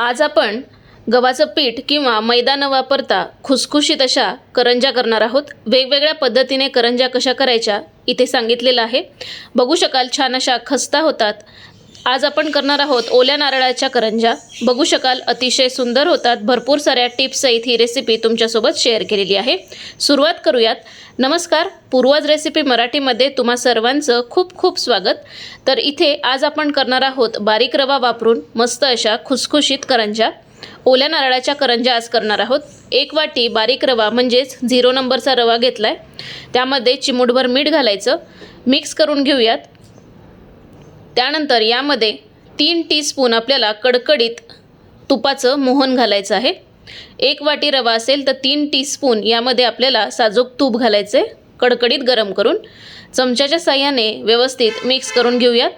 आज आपण गव्हाचं पीठ किंवा मैदा न वापरता खुसखुशीत अशा करंज्या करणार आहोत. वेगवेगळ्या पद्धतीने करंज्या कशा करायच्या इथे सांगितलेलं आहे. बघू शकाल छान अशा खस्ता होतात. आज आपण करणार आहोत ओल्या नारळाच्या करंज्या बघू शकाल अतिशय सुंदर होतात. भरपूर साऱ्या टिप्ससहित ही रेसिपी तुमच्यासोबत शेअर केलेली आहे. सुरुवात करूयात. नमस्कार पूर्वज रेसिपी मराठीमध्ये तुम्हा सर्वांचं खूप खूप स्वागत. तर इथे आज आपण करणार आहोत बारीक रवा वापरून मस्त अशा खुसखुशीत करंज्या ओल्या नारळाच्या करंज्या आज करणार आहोत. एक वाटी बारीक रवा म्हणजेच झिरो नंबरचा रवा घेतला आहे त्यामध्ये चिमूटभर मीठ घालायचं. मिक्स करून घेऊयात. त्यानंतर यामध्ये तीन टीस्पून आपल्याला कडकडीत तुपाचं मोहन घालायचं आहे. एक वाटी रवा असेल तर तीन टीस्पून यामध्ये आपल्याला साजूक तूप घालायचं आहे कडकडीत गरम करून. चमच्याच्या साह्याने व्यवस्थित मिक्स करून घेऊयात.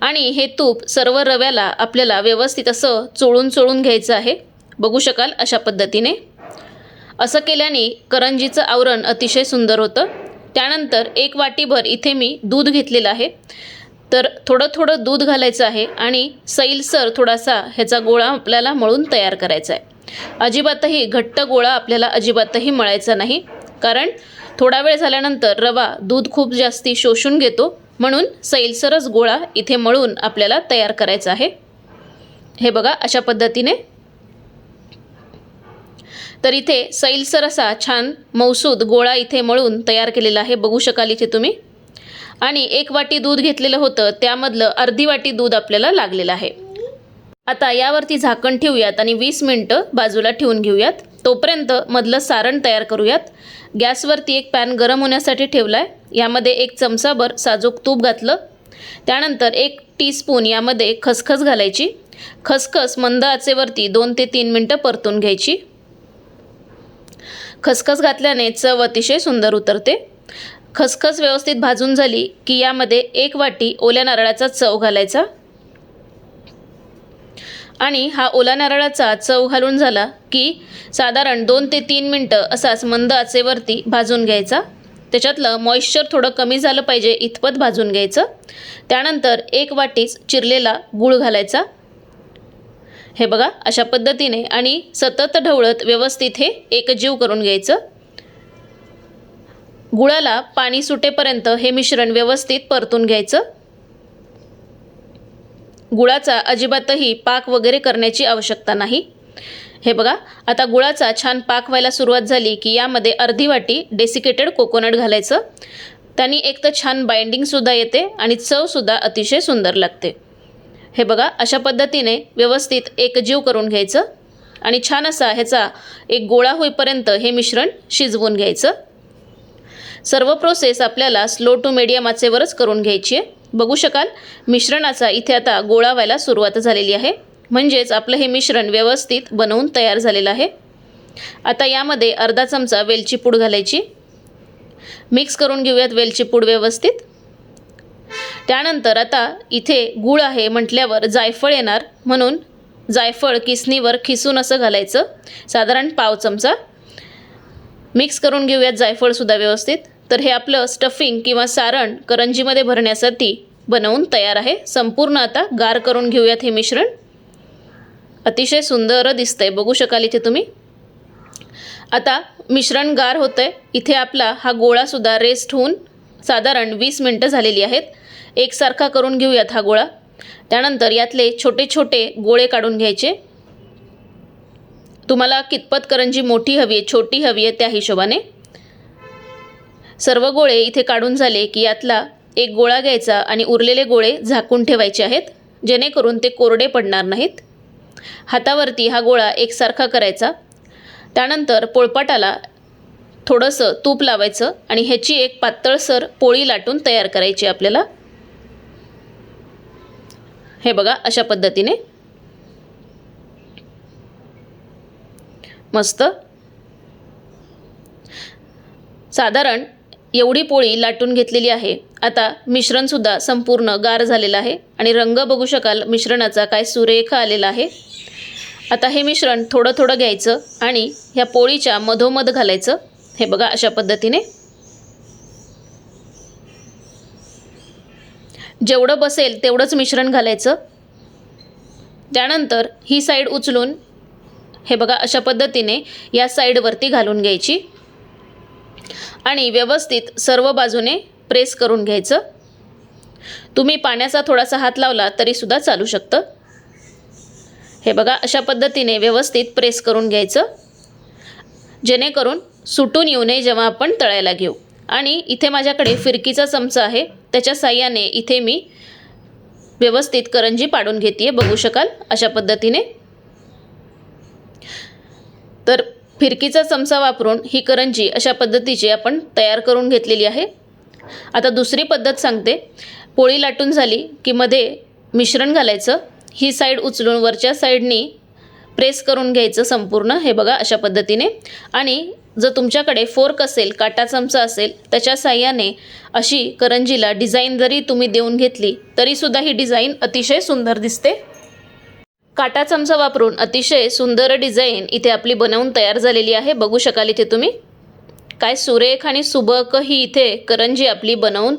आणि हे तूप सर्व रव्याला आपल्याला व्यवस्थित असं चोळून चोळून घ्यायचं आहे. बघू शकाल अशा पद्धतीने. असं केल्याने करंजीचं आवरण अतिशय सुंदर होतं. त्यानंतर एक वाटीभर इथे मी दूध घेतलेलं आहे. तर थोडं थोडं दूध घालायचं आहे आणि सैलसर थोडासा ह्याचा गोळा आपल्याला मळून तयार करायचा आहे. अजिबातही घट्ट गोळा आपल्याला अजिबातही मळायचा नाही. कारण थोडा वेळ झाल्यानंतर रवा दूध खूप जास्ती शोषून घेतो. म्हणून सैलसरच गोळा इथे मळून आपल्याला तयार करायचा आहे. हे बघा अशा पद्धतीने तर इथे सैलसर असा छान मौसूद गोळा इथे मळून तयार केलेला आहे. बघू शकाल इथे तुम्ही. आणि एक वाटी दूध घेतलेलं होतं त्यामधलं अर्धी वाटी दूध आपल्याला लागलेलं आहे. आता यावरती झाकण ठेवूयात आणि वीस मिनटं बाजूला ठेवून घेऊयात. तोपर्यंत मधलं सारण तयार करूयात. गॅसवरती एक पॅन गरम होण्यासाठी ठेवला आहे यामध्ये एक चमचाभर साजूक तूप घातलं. त्यानंतर एक टीस्पून यामध्ये खसखस घालायची. खसखस मंद आचेवरती दोन ते तीन मिनटं परतून घ्यायची. खसखस घातल्याने चव अतिशय सुंदर उतरते. खसखस व्यवस्थित भाजून झाली की यामध्ये एक वाटी ओल्या नारळाचा चव घालायचा. आणि हा ओला नारळाचा चव घालून झाला की साधारण दोन ते तीन मिनटं असाच मंद आचेवरती भाजून घ्यायचा. त्याच्यातलं मॉइश्चर थोडं कमी झालं पाहिजे इतपत भाजून घ्यायचं. त्यानंतर एक वाटीच चिरलेला गूळ घालायचा. हे बघा अशा पद्धतीने आणि सतत ढवळत व्यवस्थित हे एकजीव करून घ्यायचं. गुळाला पाणी सुटेपर्यंत हे मिश्रण व्यवस्थित परतून घ्यायचं. गुळाचा अजिबातही पाक वगैरे करण्याची आवश्यकता नाही. हे बघा आता गुळाचा छान पाक व्हायला सुरुवात झाली की यामध्ये अर्धी वाटी डेसिकेटेड कोकोनट घालायचं. त्यांनी एक तर छान बाइंडिंगसुद्धा येते आणि चवसुद्धा अतिशय सुंदर लागते. हे बघा अशा पद्धतीने व्यवस्थित एकजीव करून घ्यायचं आणि छान असा ह्याचा एक गोळा होईपर्यंत हे मिश्रण शिजवून घ्यायचं. सर्व प्रोसेस आपल्याला स्लो टू मीडियम आचेवरच करून घ्यायची आहे. बघू शकाल मिश्रणाचा इथे आता गोळा व्हायला सुरुवात झालेली आहे. म्हणजेच आपलं हे मिश्रण व्यवस्थित बनवून तयार झालेलं आहे. आता यामध्ये अर्धा चमचा वेलची पूड घालायची. मिक्स करून घेऊयात वेलची पूड व्यवस्थित. त्यानंतर आता इथे गूळ आहे म्हटल्यावर जायफळ येणार. म्हणून जायफळ किसणीवर खिसून असं घालायचं. साधारण पाव चमचा. मिक्स करून घेऊयात जायफळसुद्धा व्यवस्थित. तर हे आपलं स्टफिंग किंवा सारण करंजीमध्ये भरण्यासाठी बनवून तयार आहे. संपूर्ण आता गार करून घेऊयात हे मिश्रण. अतिशय सुंदर दिसतंय. बघू शकाल इथे तुम्ही. आता मिश्रण गार होतं आहे इथे आपला हा गोळासुद्धा रेस्ट होऊन साधारण वीस मिनटं झालेली आहेत. एकसारखा करून घेऊयात हा गोळा. त्यानंतर यातले छोटे छोटे गोळे काढून घ्यायचे. तुम्हाला कितपत करंजी मोठी हवी आहे छोटी हवी आहे त्या हिशोबाने. सर्व गोळे इथे काढून झाले की यातला एक गोळा घ्यायचा आणि उरलेले गोळे झाकून ठेवायचे आहेत जेणेकरून ते कोरडे पडणार नाहीत. हातावरती हा गोळा एकसारखा करायचा. त्यानंतर पोळपाटाला थोडंसं तूप लावायचं आणि ह्याची एक पातळसर पोळी लाटून तयार करायची आपल्याला. हे बघा अशा पद्धतीने. मस्त. साधारण एवढी पोळी लाटून घेतलेली आहे. आता मिश्रणसुद्धा संपूर्ण गार झालेलं आहे आणि रंग बघू शकाल मिश्रणाचा काय सुरेख आलेला आहे. आता हे मिश्रण थोडं थोडं घ्यायचं आणि ह्या पोळीच्या मधोमध घालायचं. हे बघा अशा पद्धतीने. जेवढं बसेल तेवढंच मिश्रण घालायचं. त्यानंतर ही साईड उचलून हे बघा अशा पद्धतीने या साईडवरती घालून घ्यायची. आणि व्यवस्थित सर्व बाजूने प्रेस करून घ्यायचं. तुम्ही पाण्याचा थोडासा हात लावला तरीसुद्धा चालू शकतं. हे बघा अशा पद्धतीने व्यवस्थित प्रेस करून घ्यायचं. जेणेकरून सुटून येऊ नये जेव्हा आपण तळायला घेऊ. आणि इथे माझ्याकडे फिरकीचा चमचा आहे. त्याच्या साह्याने इथे मी व्यवस्थित करंजी पाडून घेते बघू शकाल अशा पद्धतीने. तर फिरकीचा चमचा वापरून ही करंजी अशा पद्धतीची आपण तयार करून घेतलेली आहे. आता दुसरी पद्धत सांगते. पोळी लाटून झाली की मध्ये मिश्रण घालायचं. ही साईड उचलून वरच्या साईडनी प्रेस करून घ्यायचं संपूर्ण हे बघा अशा पद्धतीने. आणि जर तुमच्याकडे फोर्क असेल काटा चमचा असेल त्याच्या साह्याने अशी करंजीला डिझाईन जरी तुम्ही देऊन घेतली तरीसुद्धा ही डिझाईन अतिशय सुंदर दिसते. काटा चमचा वापरून अतिशय सुंदर डिझाईन इथे आपली बनवून तयार झालेली आहे. बघू शकाल इथे तुम्ही. काय सुरेख आणि सुबक ही इथे करंजी आपली बनवून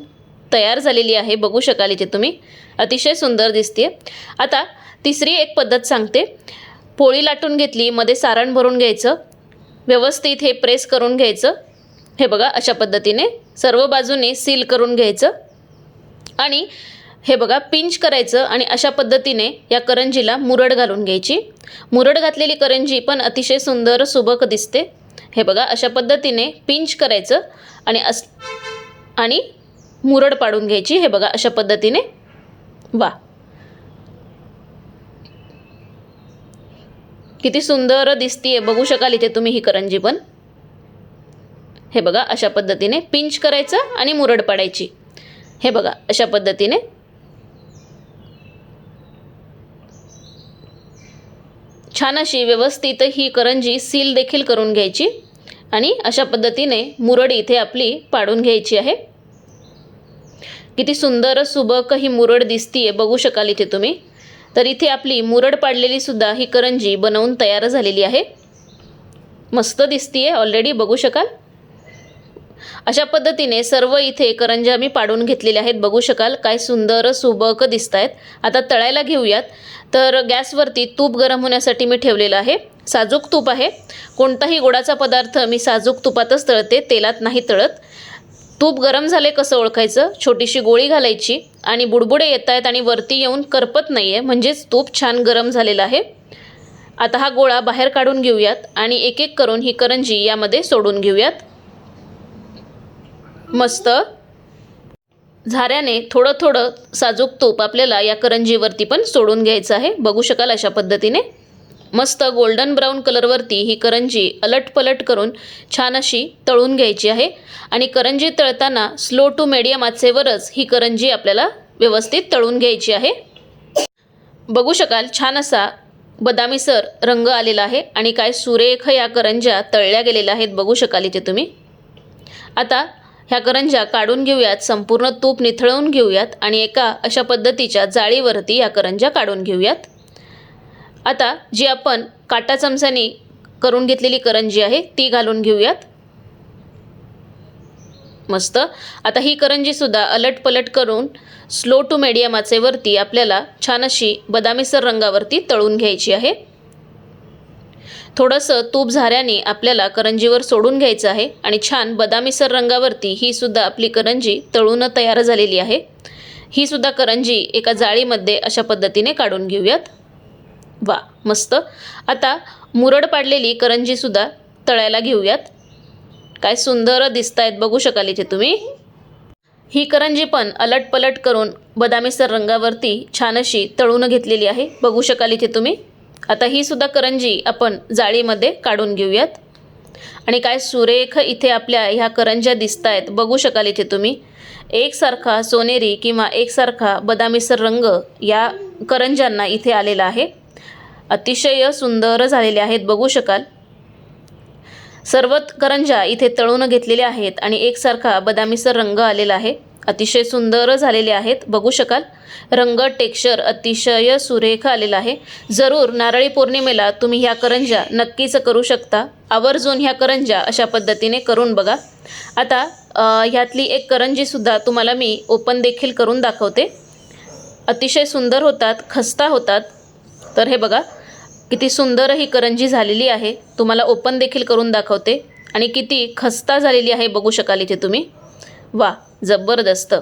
तयार झालेली आहे. बघू शकाल इथे तुम्ही. अतिशय सुंदर दिसते आता तिसरी एक पद्धत सांगते. पोळी लाटून घेतली मध्ये सारण भरून घ्यायचं व्यवस्थित हे प्रेस करून घ्यायचं. हे बघा अशा पद्धतीने सर्व बाजूने सील करून घ्यायचं. आणि हे बघा पिंच करायचं आणि अशा पद्धतीने या करंजीला मुरड घालून घ्यायची. मुरड घातलेली करंजी पण अतिशय सुंदर सुबक दिसते. हे बघा अशा पद्धतीने पिंच करायचं आणि अस आणि मुरड पाडून घ्यायची. हे बघा अशा पद्धतीने. वा. किती सुंदर दिसतीये. बघू शकाल इथे तुम्ही ही करंजी पण. हे बघा अशा पद्धतीने पिंच करायचं आणि मुरड पाडायची. हे बघा अशा पद्धतीने. छान अशी व्यवस्थित ही करंजी सील देखील करून घ्यायची आणि अशा पद्धतीने मुरड इथे आपली पाडून घ्यायची आहे. किती सुंदर सुबक ही मुरड दिसतीये. बघू शकाल इथे तुम्ही. तर इथे आपली मुरड पाडलेली सुद्धा ही करंजी बनवून तयार झालेली आहे. मस्त दिसतीये ऑलरेडी बघू शकाल? अशा पद्धतीने सर्व इथे करंज्या मी पाडून घेतलेल्या आहेत बघू शकाल? काय सुंदर सुबक दिसत आहेत आता तळायला घेऊयात. तर गॅसवरती तूप गरम होण्यासाठी मी ठेवलेलं आहे. साजूक तूप आहे. कोणताही गोडाचा पदार्थ मी साजूक तुपातच तळते तेलात नाही तळत. तूप गरम झाले कसं ओळखायचं? छोटीशी गोळी घालायची आणि बुडबुडे येत आहेत आणि वरती येऊन करपत नाही आहे म्हणजेच तूप छान गरम झालेलं आहे. आता हा गोळा बाहेर काढून घेऊयात आणि एक एक करून ही करंजी यामध्ये सोडून घेऊयात. मस्त. झाऱ्याने थोडं थोडं साजूक तूप आपल्याला या करंजीवरती पण सोडून घ्यायचं आहे. बघू शकाल अशा पद्धतीने. मस्त गोल्डन ब्राऊन कलरवरती ही करंजी अलटपलट करून छान अशी तळून घ्यायची आहे. आणि करंजी तळताना स्लो टू मेडियम आचेवरच ही करंजी आपल्याला व्यवस्थित तळून घ्यायची आहे. बघू शकाल छान असा बदामीसर रंग आलेला आहे आणि काय सुरेख या करंज्या तळल्या गेलेल्या आहेत. बघू शकाल इथे तुम्ही. आता ह्या करंज्या काढून घेऊयात संपूर्ण तूप निथळवून घेऊयात आणि एका अशा पद्धतीच्या जाळीवरती या करंज्या काढून घेऊयात. आता जी आपण काटा चमचाने करून घेतलेली करंजी आहे ती घालून घेऊयात. मस्त. आता ही करंजीसुद्धा अलटपलट करून स्लो टू मेडियम आचेवरती आपल्याला छान अशी बदामीसर रंगावरती तळून घ्यायची आहे. थोडंसं तूप झाऱ्याने आपल्याला करंजीवर सोडून घ्यायचं आहे आणि छान बदामीसर रंगावरती ही सुद्धा आपली करंजी तळून तयार झालेली आहे. ही सुद्धा करंजी एका जाळीमध्ये अशा पद्धतीने काढून घेऊयात. वा मस्त. आता मुरड पाडलेली करंजीसुद्धा तळायला घेऊयात. काय सुंदर दिसत आहेत बघू शकाल इथे तुम्ही. ही करंजी पण अलटपलट करून बदामीसर रंगावरती छान अशी तळून घेतलेली आहे. बघू शकाल इथे तुम्ही. आता ही सुद्धा करंजी आपण जाळीमध्ये काढून घेऊयात. आणि काय सुरेख इथे आपल्या ह्या करंज्या दिसत आहेत बघू शकाल इथे तुम्ही. एकसारखा सोनेरी किंवा एकसारखा बदामीसर रंग या करंज्यांना इथे आलेला आहे. अतिशय सुंदर झालेले आहेत बघू शकाल. सर्व करंज्या इथे तळून घेतलेल्या आहेत आणि एकसारखा बदामीसर रंग आलेला आहे. अतिशय सुंदर झालेले आहेत बघू शकाल. रंग टेक्स्चर अतिशय सुरेख आलेला आहे. जरूर नारळी पौर्णिमेला तुम्ही ह्या करंज्या नक्कीच करू शकता. आवर्जून ह्या करंज्या अशा पद्धतीने करून बघा. आता ह्यातली एक करंजीसुद्धा तुम्हाला मी ओपन देखील करून दाखवते. अतिशय सुंदर होतात खस्ता होतात. तर हे बघा. किती सुंदर ही करंजी झालेली आहे. तुम्हाला ओपन देखील करून दाखवते. आणि किती खस्ता झालेली आहे बघू शकाल इथे तुम्ही. वा जबरदस्त.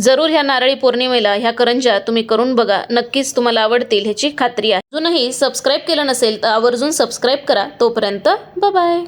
जरूर ह्या नारळी पौर्णिमेला ह्या करंज्या तुम्ही करून बघा. नक्कीच तुम्हाला आवडतील ह्याची खात्री आहे. अजूनही सबस्क्राईब केलं नसेल तर आवर्जून सबस्क्राईब करा. तोपर्यंत बाय